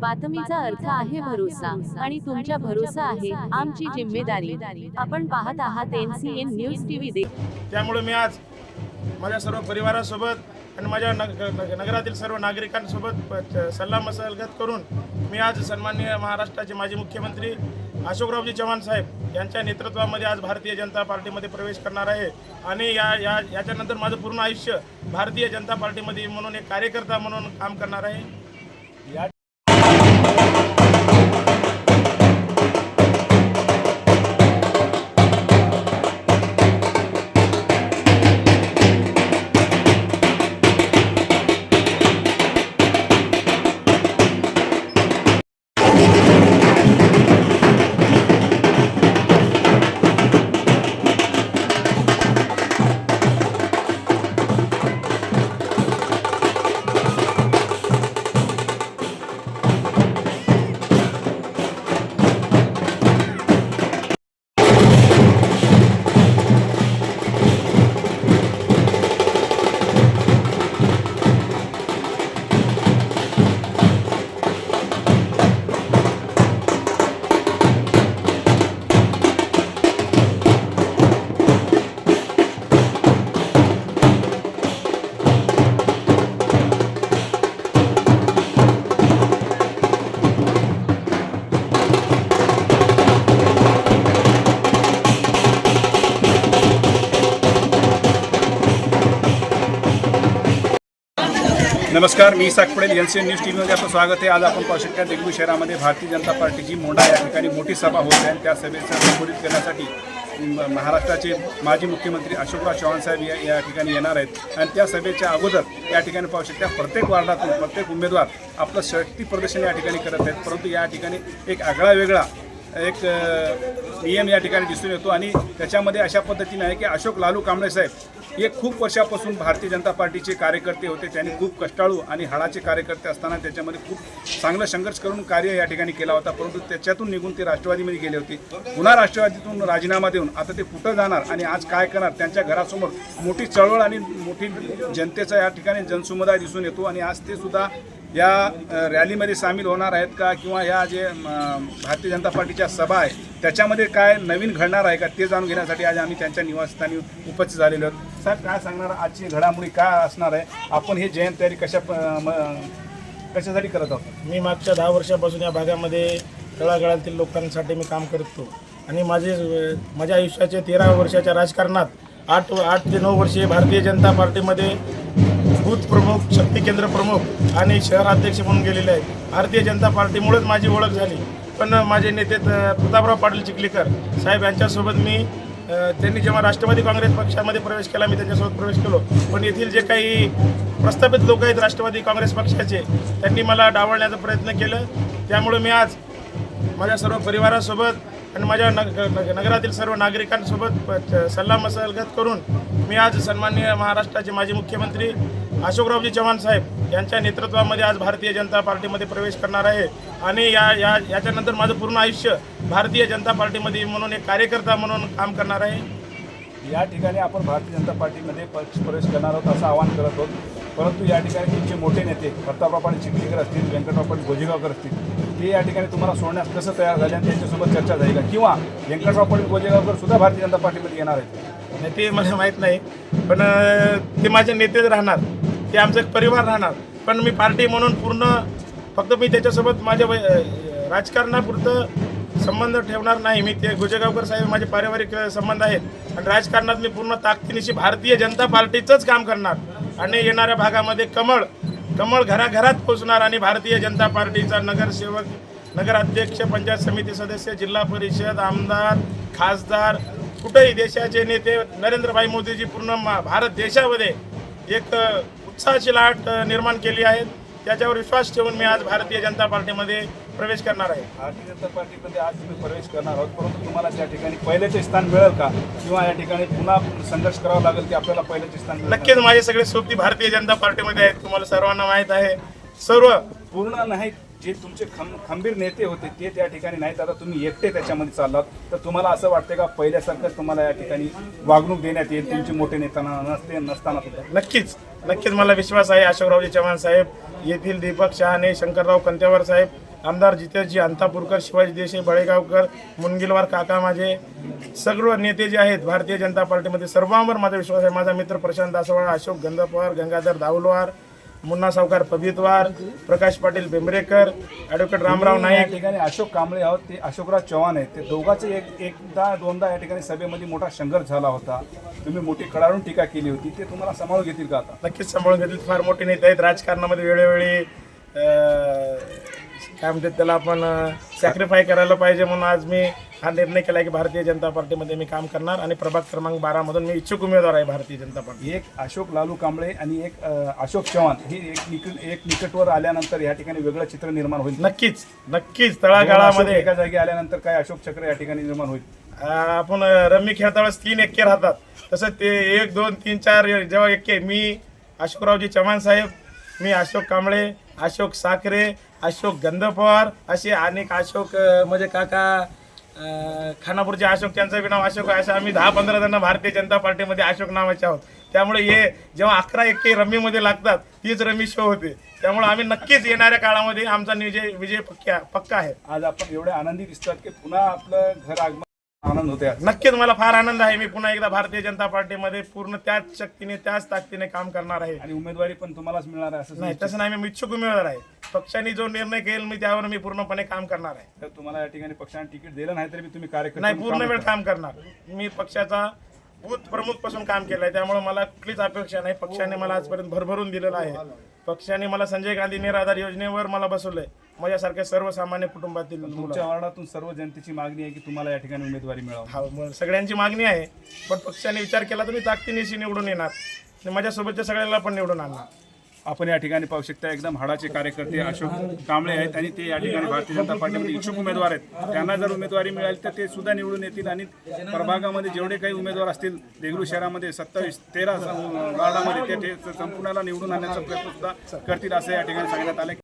बातमीचा अर्थ आहे भरोसा आणि तुमच्या भरोसा आहे आमची जिम्मेदारी. आपण पाहत आहात एनसीएन न्यूज टीव्ही दे त्यामुळे मी आज माझ्या सर्व परिवारासोबत आणि माझ्या नग नग- नगरातील सर्व नागरिकांसोबत सल्ला मसलगत करून मी आज सन्माननीय महाराष्ट्राचे माजी मुख्यमंत्री अशोकरावजी चव्हाण साहेब यांच्या नेतृत्वामध्ये आज भारतीय जनता पार्टीमध्ये प्रवेश करणार आहे. आणि या या याच्यानंतर माझं पूर्ण आयुष्य भारतीय जनता पार्टीमध्ये म्हणून एक कार्यकर्ता म्हणून काम करणार आहे. नमस्कार मी Isak Padel N C N news T व्हीमध्ये आपलं स्वागत आहे. आज आपण पाहू शकता देगलूर शहरामध्ये भारतीय जनता पार्टीची मोंढा या ठिकाणी मोठी सभा होत आहे आणि त्या सभेचं संबोधित करण्यासाठी महाराष्ट्राचे माजी मुख्यमंत्री अशोकराव चव्हाण साहेब या या ठिकाणी येणार आहेत. आणि त्या सभेच्या अगोदर या ठिकाणी पाहू शकता प्रत्येक वार्डातून प्रत्येक उमेदवार आपलं शक्ती प्रदर्शन या ठिकाणी करत आहेत. परंतु या ठिकाणी एक आगळा वेगळा एक नियम या ठिकाणी दिसून येतो. आणि त्याच्यामध्ये अशा पद्धतीने आहे की अशोक लालू कांबळे साहेब हे खूप वर्षापासून भारतीय जनता पार्टीचे कार्यकर्ते होते त्यांनी खूप कष्टाळू आणि हाडाचे कार्यकर्ते असताना त्याच्यामध्ये खूप चांगला संघर्ष करून कार्य या ठिकाणी केला होता परंतु त्याच्यातून निघून ते राष्ट्रवादीमध्ये गेले होते. पुन्हा राष्ट्रवादीतून राजीनामा देऊन आता ते कुठं जाणार आणि आज काय करणार त्यांच्या घरासमोर मोठी चळवळ आणि मोठी जनतेचा या ठिकाणी जनसमुदाय दिसून येतो आणि आज ते सुद्धा या रॅलीमध्ये सामील होणार आहेत का किंवा या जे भारतीय जनता पार्टीच्या सभा आहे त्याच्यामध्ये काय नवीन घडणार आहे का ते जाणून घेण्यासाठी आज आम्ही त्यांच्या निवासस्थानी उपस्थित झालेलो आहोत. साहेब काय सांगणार? आजची घडामोडी काय असणार आहे? आपण हे जयंत तयारी कशा प- म- कशासाठी करत आहोत? मी मागच्या दहा वर्षापासून या भागामध्ये तळागाळातील लोकांसाठी मी काम करतो. आणि माझे अ, माझ्या आयुष्याचे तेरा वर्षाच्या राजकारणात आठ आठ ते नऊ वर्षे भारतीय जनता पार्टीमध्ये बूथ प्रमुख शक्ती केंद्र प्रमुख आणि शहराध्यक्ष म्हणून गेलेले आहेत. भारतीय जनता पार्टीमुळेच माझी ओळख झाली. पण माझे नेते अ, प्रतापराव पाटील चिखलीकर साहेब यांच्यासोबत मी त्यांनी जेव्हा राष्ट्रवादी काँग्रेस पक्षामध्ये प्रवेश केला मी त्यांच्यासोबत प्रवेश केलो. पण येथील जे काही प्रस्थापित लोक आहेत राष्ट्रवादी काँग्रेस पक्षाचे त्यांनी मला डावळण्याचा प्रयत्न केलं. त्यामुळे मी आज माझ्या सर्व परिवारासोबत आणि माझ्या नग नगरातील सर्व नागरिकांसोबत प- सल्ला मसलगत करून मी आज सन्माननीय महाराष्ट्राचे माजी मुख्यमंत्री अशोकरावजी चव्हाण साहेब यांच्या नेतृत्वामध्ये आज भारतीय जनता पार्टीमध्ये प्रवेश करणार आहे. आणि या या याच्यानंतर माझं पूर्ण आयुष्य भारतीय जनता पार्टीमध्ये म्हणून एक कार्यकर्ता म्हणून काम करणार आहे. या ठिकाणी आपण भारतीय जनता पार्टीमध्ये पक्ष प्रवेश करणार आहोत असं आवाहन करत आहोत. परंतु या ठिकाणी तुमचे मोठे नेते प्रतापराव पाटील चिखलीकर असतील व्यंकटराव पाटील गोजेगावकर असतील ते या ठिकाणी तुम्हाला सोडण्यास कसं तयार झाले आणि त्यांच्यासोबत चर्चा झाली का? किंवा व्यंकटराव पाटील गोजेगावकर सुद्धा भारतीय जनता पार्टीमध्ये येणार आहेत? ते मला माहीत नाही पण ते माझे नेतेच राहणार. ते आमचा एक परिवार राहणार. पण मी पार्टी म्हणून पूर्ण फक्त मी त्याच्यासोबत माझ्या राजकारणापुरतं संबंध ठेवणार नाही. मी ते गुजेगावकर साहेब माझे पारिवारिक संबंध आहेत. आणि राजकारणात मी पूर्ण ताकदीनिशी भारतीय जनता पार्टीचंच काम करणार. आणि येणाऱ्या भागामध्ये कमळ कमळ घराघरात पोचणार आणि भारतीय जनता पार्टीचा नगरसेवक नगराध्यक्ष पंचायत समिती सदस्य जिल्हा परिषद आमदार खासदार कुठेही देशाचे नेते नरेंद्रभाई मोदीजी पूर्ण मा- भारत देशामध्ये एक उत्साहाची लाट निर्माण केली आहे त्याच्यावर विश्वास ठेवून मी आज भारतीय जनता पार्टीमध्ये प्रवेश करणार आहे. भारतीय जनता पार्टीमध्ये आज तुम्ही प्रवेश करणार आहोत परंतु तुम्हाला त्या ठिकाणी पहिलेचे स्थान मिळेल का? किंवा या ठिकाणी पुन्हा संघर्ष करावा लागेल की आपल्याला पहिलेचे स्थान? नक्कीच माझे सगळे सोबती भारतीय जनता पार्टीमध्ये आहेत. तुम्हाला सर्वांना माहीत आहे. सर्व पूर्ण नाही जे तुमचे खं खंबीर नेते होते ते त्या ठिकाणी नाहीत. आता तुम्ही एकटे त्याच्यामध्ये चाललात. तर तुम्हाला असं वाटतं का पहिल्यासारखंच तुम्हाला या ठिकाणी वागणूक देण्यात येईल? तुमचे मोठे नेताना नसते नसताना सुद्धा. नक्कीच. नक्कीच मला विश्वास आहे अशोकरावजी चव्हाण साहेब येथील दीपक शहाणे शंकरराव कंत्यावर साहेब आमदार जितेशजी अंतापूरकर शिवाजी देशे बळेगावकर मुनगिलवार काका माझे सर्व नेते जे आहेत भारतीय जनता पार्टीमध्ये सर्वांवर माझा विश्वास आहे. माझा मित्र प्रशांत दासवाळ अशोक गंगापवार गंगाधर दावलवार मुन्ना सावकार पबितवार प्रकाश पाटील बेंबरेकर ॲडव्होकेट रामराव या नाईक. ठिकाणी अशोक कांबळे आहोत. ते अशोकराव चव्हाण आहेत. ते दोघांचे एक एकदा दोनदा या ठिकाणी सभेमध्ये मोठा संघर्ष झाला होता. तुम्ही मोठी कडाडून टीका केली होती. ते तुम्हाला सांभाळून घेतील का आता? नक्कीच सांभाळून घेतली. फार मोठे नेते आहेत. राजकारणामध्ये वेळोवेळी काय म्हणतात त्याला आपण सॅक्रिफाय करायला पाहिजे म्हणून आज मी हा निर्णय केला की भारतीय जनता पार्टीमध्ये मी काम करणार आणि प्रभाग क्रमांक बारामधून मी इच्छुक उमेदवार आहे भारतीय जनता पार्टी एक अशोक लालू कांबळे आणि एक अ, अशोक चव्हाण ही एक निकट एक निकटवर आल्यानंतर या ठिकाणी वेगळं चित्र निर्माण होईल. नक्कीच नक्कीच. दोन अशोक तळागाळामध्ये एका जागी आल्यानंतर काय अशोक चक्र या ठिकाणी निर्माण होईल? आपण रम्मी खेळता वेळेस तीन एक्के राहतात. तसं ते एक दोन तीन चार जेव्हा एक्के मी अशोकरावजी चव्हाण साहेब मी अशोक कांबळे अशोक साखरे अशोक गंधपवार असे अनेक अशोक अं, म्हणजे काका खानापूरचे अशोक त्यांचं बी नाव अशोक आहे असं आम्ही दहा पंधरा जण भारतीय जनता पार्टीमध्ये अशोक नावाचे आहोत. त्यामुळे हे जेव्हा अकरा एक्के रमीमध्ये लागतात तीच रमी शो होते. त्यामुळे आम्ही नक्कीच येणाऱ्या काळामध्ये आमचा विजय विजय पक्का पक्का आहे. आज आपण एवढे आनंदी दिसतात की पुन्हा आपलं घर आगमन आनंद होते. नक्कीच मला फार आनंद आहे. मी पुन्हा एकदा भारतीय जनता पार्टीमध्ये पूर्ण त्याच शक्तीने त्याच ताकदीने काम करणार आहे. आणि उमेदवारी पण तुम्हालाच मिळणार आहे असं नाही तसं नाही मी इच्छुक उमेदवार आहे. पक्षाने जो निर्णय घेईल मी त्यावर मी पूर्णपणे काम करणार आहे. तर तुम्हाला या ठिकाणी पक्षाने तिकीट दिलं नाही तरी तुम्ही कार्यकर्ते नाही पूर्ण वेळ. काम करणार. मी पक्षाचा बूथ प्रमुखपासून काम केलंय. त्यामुळे मला कुठलीच अपेक्षा नाही. पक्षाने मला आजपर्यंत भरभरून दिलेलं आहे. पक्षाने मला संजय गांधी निराधार योजनेवर मला बसवलंय. माझ्यासारख्या सर्वसामान्य कुटुंबातील मुलं. तुमच्या वार्डातून सर्व जनतेची मागणी आहे की तुम्हाला या ठिकाणी उमेदवारी मिळावं. हा मग सगळ्यांची मागणी आहे पण पक्षाने विचार केला तर मी ताकदीनिशी निवडून येणार. आणि माझ्यासोबतच्या सगळ्यांना पण निवडून आणणार. आपण या ठिकाणी पाहू शकता एकदम हाडाचे कार्यकर्ते अशोक कांबळे आहेत आणि ते या ठिकाणी भारतीय जनता पार्टीमध्ये इच्छुक उमेदवार आहेत. त्यांना जर उमेदवारी मिळाली तर ते सुद्धा निवडून येतील आणि प्रभागामध्ये जेवढे काही उमेदवार असतील देगलू शहरामध्ये सत्तावीस तेरा वार्डामध्ये ते ते संपूर्णाला निवडून आणण्याचा प्रयत्न सुद्धा करतील असं या ठिकाणी सांगण्यात आले